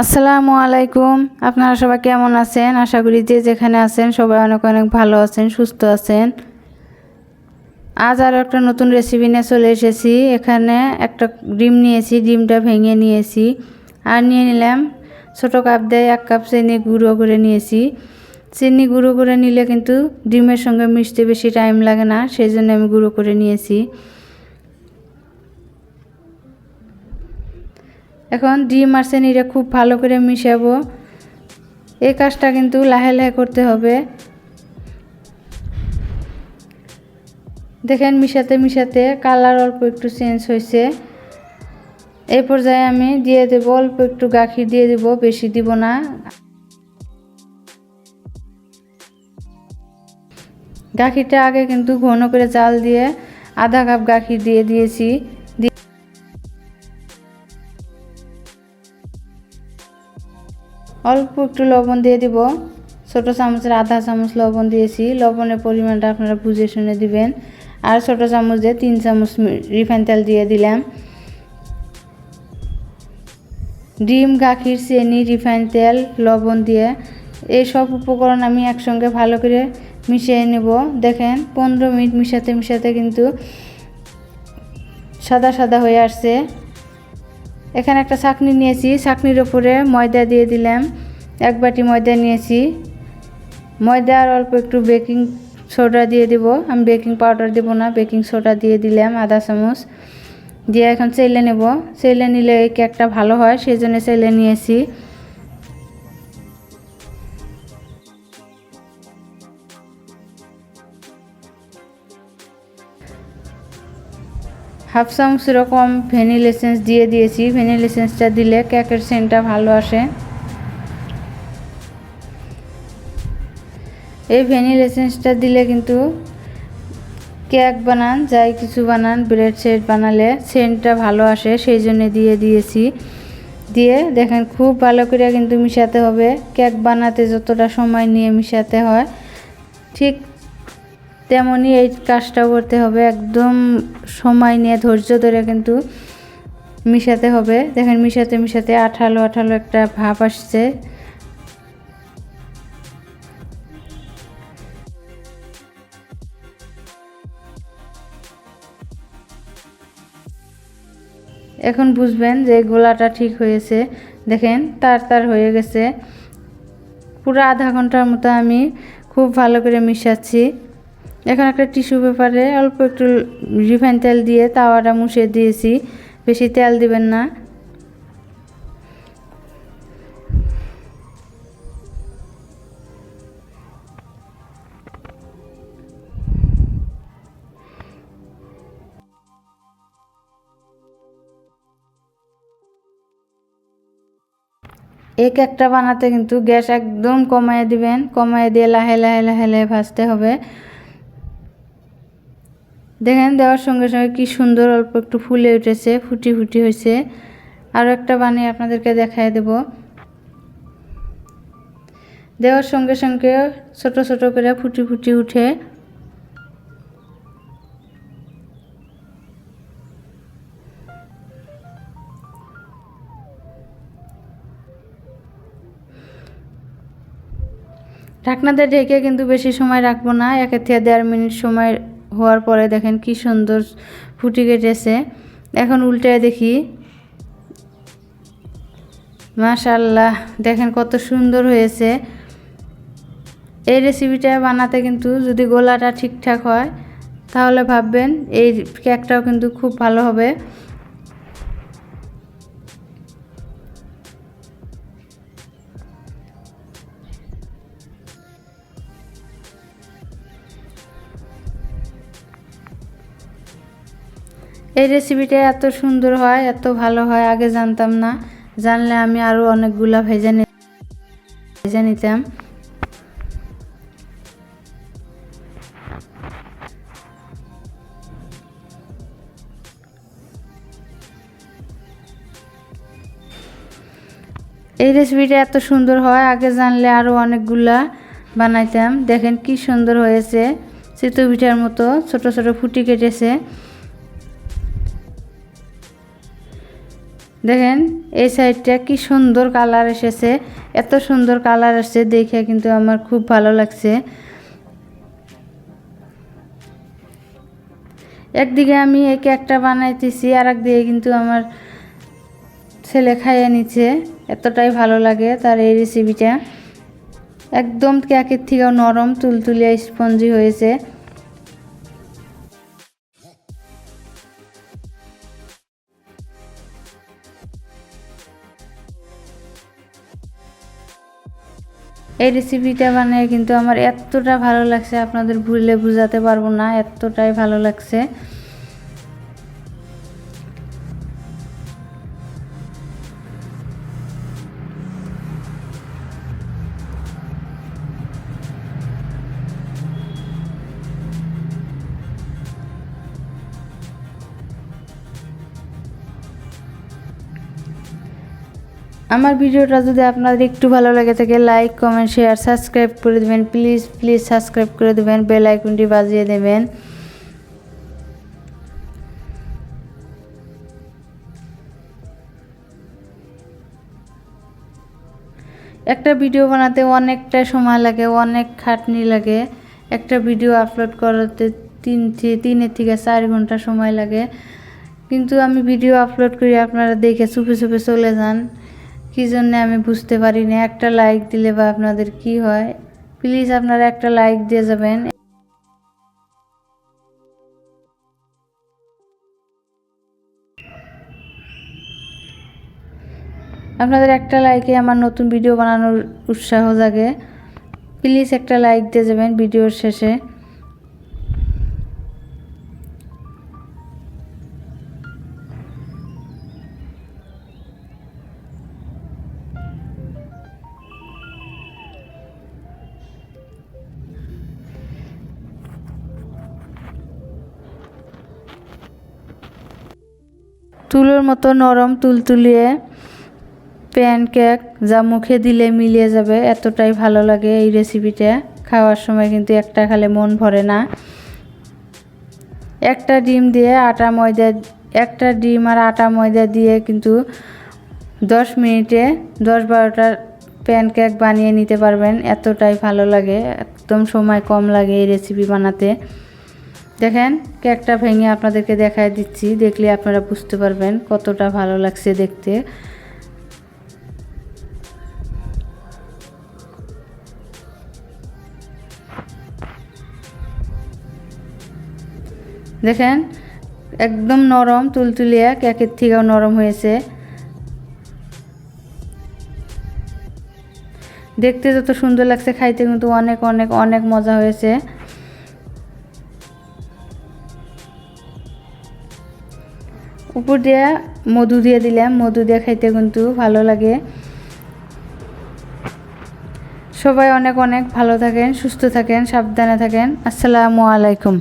আসসালামু আলাইকুম। আপনারা সবাই কেমন আছেন? আশা করি যে যেখানে আছেন সবাই অনেক অনেক ভালো আছেন, সুস্থ আছেন। আজ আর একটা নতুন রেসিপি নিয়ে চলে এসেছি। এখানে একটা ডিম নিয়েছি, ডিমটা ভেঙে নিয়েছি। আর নিয়ে নিলাম ছোটো কাপ দিয়ে এক কাপ চিনি গুঁড়ো করে নিয়েছি। চিনি গুঁড়ো করে নিলে কিন্তু ডিমের সঙ্গে মিশতে বেশি টাইম লাগে না সেই জন্য আমি গুঁড়ো করে নিয়েছি। এখন ডিম আর চিনিটা খুব ভালো করে মিশাবো। এই কাজটা কিন্তু লাহে লাহে করতে হবে। দেখেন মিশাতে মিশাতে কালার অল্প একটু চেঞ্জ হয়েছে। এই পর্যায়ে আমি দিয়ে দেব, অল্প একটু গাখির দিয়ে দেব, বেশি দিব না। গাখিরটা আগে কিন্তু ঘন করে চাল দিয়ে আধা কাপ গাখির দিয়ে দিয়েছি। অল্প একটু লবণ দিয়ে দিব। ছোট চামচের আধা চামচ লবণ দিয়েছি। লবণের পরিমাণটা আপনারা বুঝে শুনে দিবেন। আর ছোট চামচ দিয়ে তিন চামচ রিফাইন তেল দিয়ে দিলাম। ডিম, গাখির, চিনি, রিফাইন তেল, লবণ দিয়ে এই সব উপকরণ আমি একসঙ্গে ভালো করে মিশিয়ে নেব। দেখেন, পনেরো মিনিট মিশাতে মিশাতে কিন্তু সাদা সাদা হয়ে আসছে। এখানে একটা চাকনি নিয়েছি। চাকনির ওপরে ময়দা দিয়ে দিলাম। এক বাটি ময়দা নিয়েছি। ময়দা আর অল্প একটু বেকিং সোডা দিয়ে দিব। আমি বেকিং পাউডার দেব না, বেকিং সোডা দিয়ে দিলাম আধা চামচ। দিয়ে এখন চেলে নেব। চেলে নিলে এই কেকটা ভালো হয় সেই জন্য চেলে নিয়েছি। হাফ চামচ এরকম ভ্যানিল এসেন্স দিয়ে দিয়েছি। ভ্যানিল এসেন্সটা দিলে কেকের সেন্টটা ভালো আসে। এই ভ্যানিল এসেন্সটা দিলে কিন্তু কেক বানান, যাই কিছু বানান, ব্রেড সেট বানালে সেন্টটা ভালো আসে সেই জন্য দিয়ে দিয়েছি। দিয়ে দেখেন খুব ভালো করে কিন্তু মিশাতে হবে। কেক বানাতে যতটা সময় নিয়ে মিশাতে হয়, ঠিক তেমনই এই কাজটাও করতে হবে, একদম সময় নিয়ে ধৈর্য ধরে কিন্তু মিশাতে হবে। দেখেন মিশাতে মিশাতে আঠালো আঠালো একটা ভাব আসছে। এখন বুঝবেন যে গোলাটা ঠিক হয়েছে। দেখেন তার তার হয়ে গেছে। পুরো আধা ঘণ্টার মতো আমি খুব ভালো করে মিশাচ্ছি। এখন একটা টিস্যু পেপারে অল্প একটু রিফাইন তেল দিয়ে তাওয়াটা মুছে দিয়েছি। বেশি তেল দিবেন না। এক একটা বানাতে কিন্তু গ্যাস একদম কমায় দিবেন। কমায় দিয়ে লাহে লাহে লাহে লাহে ভাজতে হবে। দেখেন দেওয়ার সঙ্গে সঙ্গে কি সুন্দর অল্প একটু ফুলে উঠেছে, ফুটি ফুটি হয়েছে। আরও একটা বানিয়ে আপনাদেরকে দেখায় দেব। দেওয়ার সঙ্গে সঙ্গে ছোট ছোট করে ফুটি ফুটি উঠে। ঢাকনাতে ঢেকে কিন্তু বেশি সময় রাখব না, একের থেকে দেড় মিনিট সময় হওয়ার পরে দেখেন কি সুন্দর ফুটি কেটেছে এখন উল্টে দেখি। মাশাল্লাহ দেখেন কত সুন্দর হয়েছে। এই রেসিপিটা বানাতে কিন্তু যদি গোলাটা ঠিকঠাক হয়, তাহলে ভাববেন এই কেকটাও কিন্তু খুব ভালো হবে। এই রেসিপিটা এত সুন্দর হয়, এত ভালো হয়, আগে জানতাম না। জানলে আমি আরও অনেকগুলা ভেজে ভেজে নিতাম। এই রেসিপিটা এত সুন্দর হয়, আগে জানলে আরও অনেকগুলা বানাইতাম। দেখেন কি সুন্দর হয়েছে। চিতু পিঠার মতো ছোট ছোট ফুটি কেটেছে। দেখেন, এই সাইডটা কি সুন্দর কালার এসেছে। এত সুন্দর কালার আসছে দেখে কিন্তু আমার খুব ভালো লাগছে। একদিকে আমি এই কেকটা বানাইতেছি আর একদিকে কিন্তু আমার ছেলে খাইয়ে নিচ্ছে। এতটাই ভালো লাগে তার এই রেসিপিটা একদম কেকের থেকেও নরম, তুলতুলিয়া স্পঞ্জি হয়েছে। এই রেসিপিটা বানিয়ে কিন্তু আমার এতটা ভালো লাগছে, আপনাদের ভুলে বোঝাতে পারব না, এতটাই ভালো লাগছে। আমার ভিডিওটা যদি আপনাদের একটু ভালো লাগে থাকে লাইক কমেন্ট শেয়ার সাবস্ক্রাইব করে দেবেন। প্লিজ প্লিজ সাবস্ক্রাইব করে দেবেন বেল আইকনটি বাজিয়ে দেবেন। একটা ভিডিও বানাতে অনেকটা সময় লাগে, অনেক খাটনি লাগে। একটা ভিডিও আপলোড করাতে তিন থে- তিনের থেকে চার ঘণ্টা সময় লাগে। কিন্তু আমি ভিডিও আপলোড করি, আপনারা দেখে চুপে চুপে চলে যান। কী জন্যে আমি বুঝতে পারি না একটা লাইক দিলে বা আপনাদের কি হয়? প্লিজ আপনারা একটা লাইক দিয়ে যাবেন। আপনাদের একটা লাইকে আমার নতুন ভিডিও বানানোর উৎসাহ জাগে। প্লিজ একটা লাইক দিয়ে যাবেন ভিডিওর শেষে। তুলোর মতো নরম তুলতুলিয়ে প্যান কেক যা মুখে দিলে মিলিয়ে যাবে, এতটাই ভালো লাগে এই রেসিপিটা খাওয়ার সময় কিন্তু একটা খালে মন ভরে না। একটা ডিম দিয়ে আটা ময়দা, একটা ডিম আর আটা ময়দা দিয়ে কিন্তু দশ মিনিটে দশ বারোটা প্যান কেক বানিয়ে নিতে পারবেন, এতটাই ভালো লাগে, একদম সময় কম লাগে এই রেসিপি বানাতে। দেখেন, কেকটা ভেঙে আপনাদেরকে দেখায় দিচ্ছি, দেখলে আপনারা বুঝতে পারবেন কতটা ভালো লাগছে দেখতে। দেখেন, একদম নরম, তুলতুলিয়া, কেকের থেকেও নরম হয়েছে। দেখতে যত সুন্দর লাগছে, খাইতে কিন্তু অনেক অনেক অনেক মজা হয়েছে। উপর দিয়ে মধু দিয়ে দিলাম। মধু দিয়ে খাইতে কিন্তু ভালো লাগে। সবাই অনেক অনেক ভালো থাকেন, সুস্থ থাকেন, সাবধানে থাকেন। আসসালামু আলাইকুম।